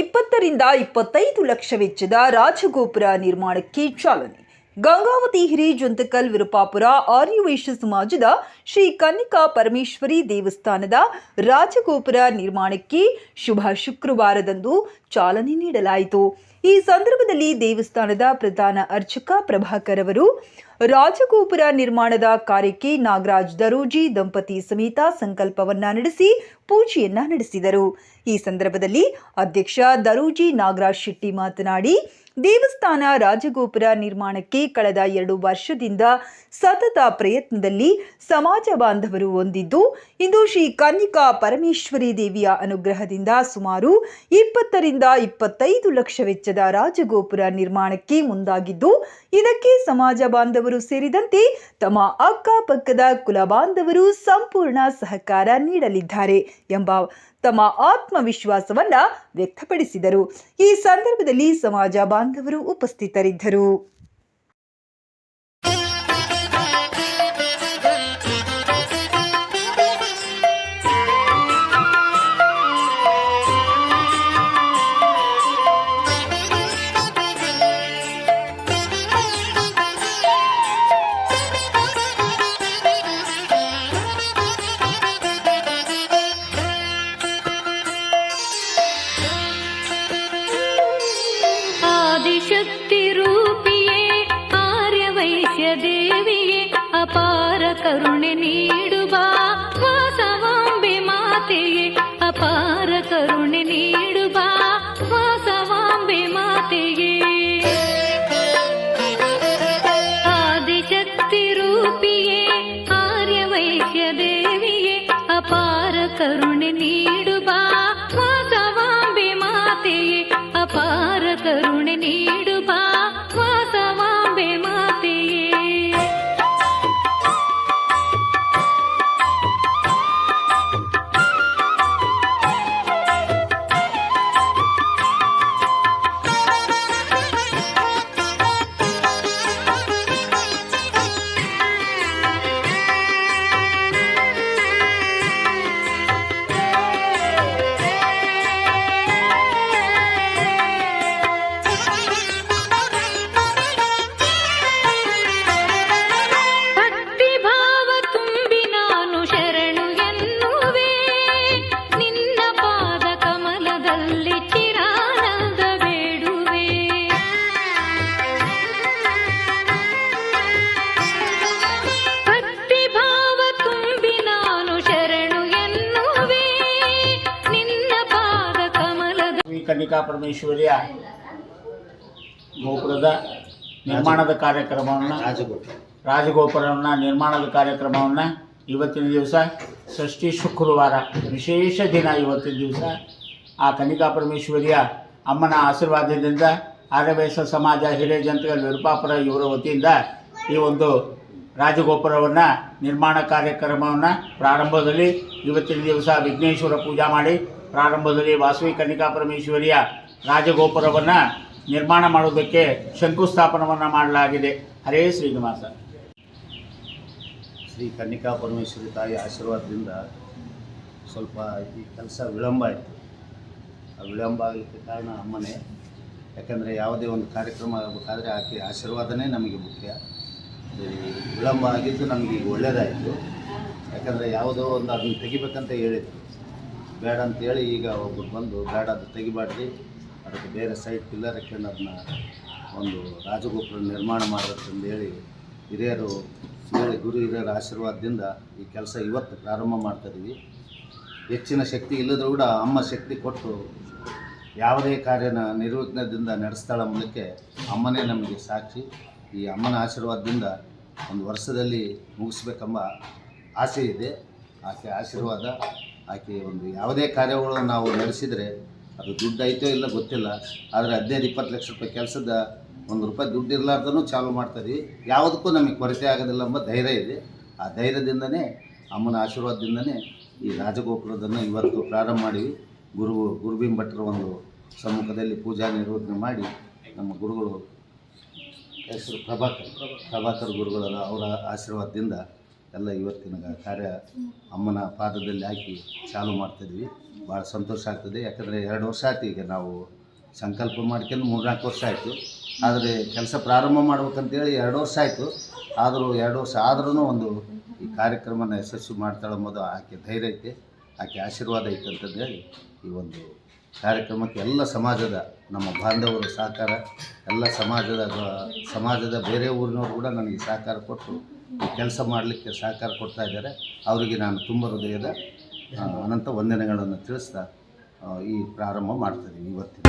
ಇಪ್ಪತ್ತರಿಂದ ಇಪ್ಪತ್ತೈದು ಲಕ್ಷ ವೆಚ್ಚದ ರಾಜಗೋಪುರ ನಿರ್ಮಾಣಕ್ಕೆ ಚಾಲನೆ. ಗಂಗಾವತಿ ಹಿರೇಜುಂತಕಲ್ ವಿರುಪಾಪುರ ಆರ್ಯವೈಶ್ಯ ಸಮಾಜದ ಶ್ರೀ ಕನ್ನಿಕಾ ಪರಮೇಶ್ವರಿ ದೇವಸ್ಥಾನದ ರಾಜಗೋಪುರ ನಿರ್ಮಾಣಕ್ಕೆ ಶುಭ ಶುಕ್ರವಾರದಂದು ಚಾಲನೆ ನೀಡಲಾಯಿತು. ಈ ಸಂದರ್ಭದಲ್ಲಿ ದೇವಸ್ಥಾನದ ಪ್ರಧಾನ ಅರ್ಚಕ ಪ್ರಭಾಕರ್ ಅವರು ರಾಜಗೋಪುರ ನಿರ್ಮಾಣದ ಕಾರ್ಯಕ್ಕೆ ನಾಗರಾಜ್ ದರೋಜಿ, ದಂಪತಿ ಸಮೇತ ಸಂಕಲ್ಪವನ್ನ ನಡೆಸಿ ಪೂಜೆಯನ್ನ ನಡೆಸಿದರು. ಈ ಸಂದರ್ಭದಲ್ಲಿ ಅಧ್ಯಕ್ಷ ದರೋಜಿ ನಾಗರಾಜ್ ಶೆಟ್ಟಿ ಮಾತನಾಡಿ, ದೇವಸ್ಥಾನ ರಾಜಗೋಪುರ ನಿರ್ಮಾಣಕ್ಕೆ ಕಳೆದ ಎರಡು ವರ್ಷದಿಂದ ಸತತ ಪ್ರಯತ್ನದಲ್ಲಿ ಸಮಾಜ ಬಾಂಧವರು ಹೊಂದಿದ್ದು ಇಂದು ಶ್ರೀ ಕನ್ನಿಕಾ ಪರಮೇಶ್ವರಿ ದೇವಿಯ ಅನುಗ್ರಹದಿಂದ ಸುಮಾರು ಇಪ್ಪತ್ತರಿಂದ ಇಪ್ಪತ್ತೈದು ಲಕ್ಷ ವೆಚ್ಚದ ರಾಜಗೋಪುರ ನಿರ್ಮಾಣಕ್ಕೆ ಮುಂದಾಗಿದ್ದು, ಇದಕ್ಕೆ ಸಮಾಜ ಬಾಂಧವರು ಸೇರಿದಂತೆ ತಮ್ಮ ಅಕ್ಕಪಕ್ಕದ ಕುಲ ಬಾಂಧವರು ಸಂಪೂರ್ಣ ಸಹಕಾರ ನೀಡಲಿದ್ದಾರೆ ಎಂಬ ತಮ್ಮ ಆತ್ಮವಿಶ್ವಾಸವನ್ನ ವ್ಯಕ್ತಪಡಿಸಿದರು. ಈ ಸಂದರ್ಭದಲ್ಲಿ ಸಮಾಜ ಬಾಂಧವರು ಉಪಸ್ಥಿತರಿದ್ದರು. ಅಪಾರ ಕರುಣೆ ನೀಡುವ ವಾಸವಾಂಬೆ ಮಾತೆಯೇ ಅಪಾರ ಕರುಣೆ ನೀಡುವ ವಾಸವಾಂಬೆ ಮಾತೆಯೇ ಆದಿಶಕ್ತಿ ರೂಪಿಯೇ ಆರ್ಯವೈಶ್ಯ ದೇವಿಯೇ ಅಪಾರ ಕರುಣೆ ನೀಡುವ ವಾಸವಾಂಬೆ ಮಾತೆಯೇ ಅಪಾರ ಕರುಣೆ ನೀಡುವ ಕನ್ನಿಕಾ ಪರಮೇಶ್ವರಿಯ ಗೋಪುರದ ನಿರ್ಮಾಣದ ಕಾರ್ಯಕ್ರಮವನ್ನು, ರಾಜಗೋಪುರವನ್ನು ನಿರ್ಮಾಣದ ಕಾರ್ಯಕ್ರಮವನ್ನು ಇವತ್ತಿನ ದಿವಸ ಷಷ್ಠಿ ಶುಕ್ರವಾರ, ವಿಶೇಷ ದಿನ ಇವತ್ತಿನ ದಿವಸ. ಆ ಕನಿಕಾ ಪರಮೇಶ್ವರಿಯ ಅಮ್ಮನ ಆಶೀರ್ವಾದದಿಂದ ಆರ್ಯವೇಸ ಸಮಾಜ ಹಿರೇಜಂತಗಲ್ ವಿರುಪಾಪುರ ಇವರ ವತಿಯಿಂದ ಈ ಒಂದು ರಾಜಗೋಪುರವನ್ನು ನಿರ್ಮಾಣ ಕಾರ್ಯಕ್ರಮವನ್ನು ಪ್ರಾರಂಭದಲ್ಲಿ ಇವತ್ತಿನ ದಿವಸ ವಿಘ್ನೇಶ್ವರ ಪೂಜಾ ಮಾಡಿ ಪ್ರಾರಂಭದಲ್ಲಿ ವಾಸವಿ ಕನ್ನಿಕಾ ಪರಮೇಶ್ವರಿಯ ರಾಜಗೋಪುರವನ್ನು ನಿರ್ಮಾಣ ಮಾಡುವುದಕ್ಕೆ ಶಂಕುಸ್ಥಾಪನವನ್ನು ಮಾಡಲಾಗಿದೆ. ಹರೇ ಶ್ರೀನಿವಾಸ. ಶ್ರೀ ಕನ್ನಿಕಾ ಪರಮೇಶ್ವರಿ ತಾಯಿ ಆಶೀರ್ವಾದದಿಂದ ಸ್ವಲ್ಪ ಈ ಕೆಲಸ ವಿಳಂಬ ಆಯಿತು. ಆ ವಿಳಂಬ ಆಗಲಿಕ್ಕೆ ಕಾರಣ ಅಮ್ಮನೇ. ಯಾಕಂದರೆ ಯಾವುದೇ ಒಂದು ಕಾರ್ಯಕ್ರಮ ಆಗಬೇಕಾದ್ರೆ ಆಕೆ ಆಶೀರ್ವಾದನೇ ನಮಗೆ ಮುಖ್ಯ. ವಿಳಂಬ ಆಗಿದ್ದು ನಮಗೆ ಈಗ ಒಳ್ಳೆಯದಾಯಿತು ಯಾಕಂದರೆ ಯಾವುದೋ ಒಂದು ಅದನ್ನು ತೆಗಿಬೇಕಂತ ಹೇಳಿದ್ರು. ಬೇಡ ಅಂತೇಳಿ ಈಗ ಒಬ್ಬರು ಬಂದು ಬೇಡ ಅದು ತೆಗಿಬಾರ್ದು. ಅದಕ್ಕೆ ಬೇರೆ ಸೈಡ್ ಪಿಲ್ಲರ್ ಹಾಕೊಂಡು ಅದನ್ನ ಒಂದು ರಾಜಗೋಪುರ ನಿರ್ಮಾಣ ಮಾಡಬೇಕಂತ ಹೇಳಿ ಹಿರಿಯರು ಹೇಳಿ ಗುರು ಹಿರಿಯರ ಆಶೀರ್ವಾದದಿಂದ ಈ ಕೆಲಸ ಇವತ್ತು ಪ್ರಾರಂಭ ಮಾಡ್ತಾಯಿದ್ದೀವಿ ಹೆಚ್ಚಿನ ಶಕ್ತಿ ಇಲ್ಲದ್ರೂ ಕೂಡ ಅಮ್ಮ ಶಕ್ತಿ ಕೊಟ್ಟು ಯಾವುದೇ ಕಾರ್ಯನ ನಿರ್ವಿಘ್ನದಿಂದ ನಡೆಸ್ತಾಳ ಮೂಲಕ ಅಮ್ಮನೇ ನಮಗೆ ಸಾಕ್ಷಿ. ಈ ಅಮ್ಮನ ಆಶೀರ್ವಾದದಿಂದ ಒಂದು ವರ್ಷದಲ್ಲಿ ಮುಗಿಸ್ಬೇಕೆಂಬ ಆಸೆ ಇದೆ. ಆಕೆ ಆಶೀರ್ವಾದ ಆಕೆ ಒಂದು ಯಾವುದೇ ಕಾರ್ಯಗಳು ನಾವು ನಡೆಸಿದರೆ ಅದು ದುಡ್ಡು ಐತೋ ಇಲ್ಲ ಗೊತ್ತಿಲ್ಲ. ಆದರೆ ಹದಿನೈದು, ಇಪ್ಪತ್ತು ಲಕ್ಷ ರೂಪಾಯಿ ಕೆಲಸದ ಒಂದು ರೂಪಾಯಿ ದುಡ್ಡು ಇರಲಾರ್ದೂ ಚಾಲು ಮಾಡ್ತಾರೆ. ಯಾವುದಕ್ಕೂ ನಮಗೆ ಕೊರತೆ ಆಗೋದಿಲ್ಲ ಎಂಬ ಧೈರ್ಯ ಇದೆ. ಆ ಧೈರ್ಯದಿಂದನೇ, ಅಮ್ಮನ ಆಶೀರ್ವಾದದಿಂದನೇ ಈ ರಾಜಗೋಪುರದನ್ನು ಇವತ್ತು ಪ್ರಾರಂಭ ಮಾಡಿವಿ. ಗುರು ಗುರುಬಿಂ ಭಟ್ರ ಒಂದು ಸಮ್ಮುಖದಲ್ಲಿ ಪೂಜಾ ನಿರ್ವಹಣೆ ಮಾಡಿ ನಮ್ಮ ಗುರುಗಳು, ಹೆಸರು ಪ್ರಭಾಕರ್ ಪ್ರಭಾಕರ್ ಗುರುಗಳ ಅವರ ಆಶೀರ್ವಾದದಿಂದ ಎಲ್ಲ ಇವತ್ತಿನ ಕಾರ್ಯ ಅಮ್ಮನ ಪಾದದಲ್ಲಿ ಹಾಕಿ ಚಾಲು ಮಾಡ್ತಿದ್ವಿ. ಭಾಳ ಸಂತೋಷ ಆಗ್ತದೆ. ಯಾಕಂದರೆ ಎರಡು ವರ್ಷ ಆಯ್ತು ಈಗ ನಾವು ಸಂಕಲ್ಪ ಮಾಡ್ಕೊಂಡು ಮೂರ್ನಾಲ್ಕು ವರ್ಷ ಆಯಿತು. ಆದರೆ ಕೆಲಸ ಪ್ರಾರಂಭ ಮಾಡ್ಬೇಕಂತೇಳಿ ಎರಡು ವರ್ಷ ಆಯಿತು. ಆದರೂ ಎರಡು ವರ್ಷ ಆದ್ರೂ ಒಂದು ಈ ಕಾರ್ಯಕ್ರಮನ ಯಶಸ್ವಿ ಮಾಡ್ತಾಳೆ ಆಕೆ ಧೈರ್ಯ ಐತೆ. ಆಕೆ ಆಶೀರ್ವಾದ ಐತೆ ಅಂತಂದೇಳಿ ಈ ಒಂದು ಕಾರ್ಯಕ್ರಮಕ್ಕೆ ಎಲ್ಲ ಸಮಾಜದ ನಮ್ಮ ಬಾಂಧವರು ಸಹಕಾರ, ಎಲ್ಲ ಸಮಾಜದ ಸಮಾಜದ ಬೇರೆ ಊರಿನವರು ಕೂಡ ನನಗೆ ಸಹಕಾರ ಕೊಟ್ಟು ಕೆಲಸ ಮಾಡಲಿಕ್ಕೆ ಸಹಕಾರ ಕೊಡ್ತಾ ಇದ್ದಾರೆ. ಅವರಿಗೆ ನಾನು ತುಂಬ ಹೃದಯದ ಅನಂತ ವಂದನೆಗಳನ್ನು ತಿಳಿಸ್ತಾ ಈ ಪ್ರಾರಂಭ ಮಾಡ್ತಿದ್ದೀನಿ ಇವತ್ತಿನ.